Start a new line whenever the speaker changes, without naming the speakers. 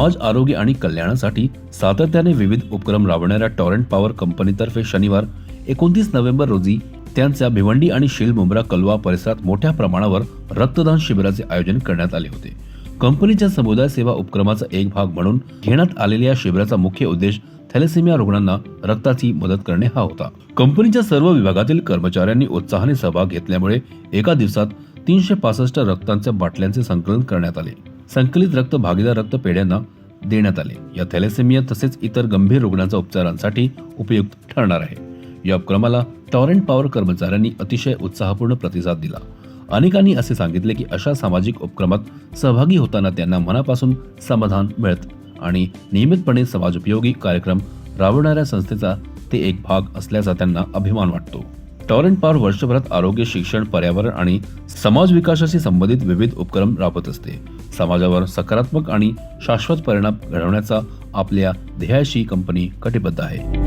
समाज आरोग्य आणि कल्याणासाठी सातत्याने विविध उपक्रम राबवणाऱ्या टॉरंट पॉवर कंपनीतर्फे शनिवार एकोणतीस नोव्हेंबर रोजी त्यांच्या भिवंडी आणि शील मुंब्रा कलवा परिसरात मोठ्या प्रमाणावर रक्तदान शिबिराचे आयोजन करण्यात आले होते. कंपनीच्या समुदाय सेवा उपक्रमाचा एक भाग म्हणून घेण्यात आलेल्या या शिबिराचा मुख्य उद्देश थॅलेसेमिया रुग्णांना रक्ताची मदत करणे हा होता. कंपनीच्या सर्व विभागातील कर्मचाऱ्यांनी उत्साहाने सहभाग घेतल्यामुळे एका दिवसात तीनशे पासष्ट रक्तांच्या बाटल्यांचे संकलन करण्यात आले. संकलित रक्त भागीदार रक्त पेढ्यांना देण्यात आले. या थॅलेसेमिया तसेच इतर गंभीर रुग्णांच्या उपचारांसाठी उपयुक्त ठरणार आहे. या उपक्रमाला टॉरेंट पॉवर कर्मचाऱ्यांनी अतिशय उत्साहपूर्ण प्रतिसाद दिला. अनेकांनी असे सांगितले की अशा सामाजिक उपक्रमात सहभागी होताना त्यांना मनापासून समाधान मिळत आणि नियमितपणे समाजोपयोगी कार्यक्रम राबवणाऱ्या संस्थेचा ते एक भाग असल्याचा त्यांना अभिमान वाटतो. टॉरेंट पॉवर वर्षभरात आरोग्य शिक्षण पर्यावरण आणि समाज विकासाशी संबंधित विविध उपक्रम राबवत असते. समाजावर सकारात्मक आणि शाश्वत परिणाम घडवण्याचा आपल्या ध्येयाशी कंपनी कटिबद्ध आहे.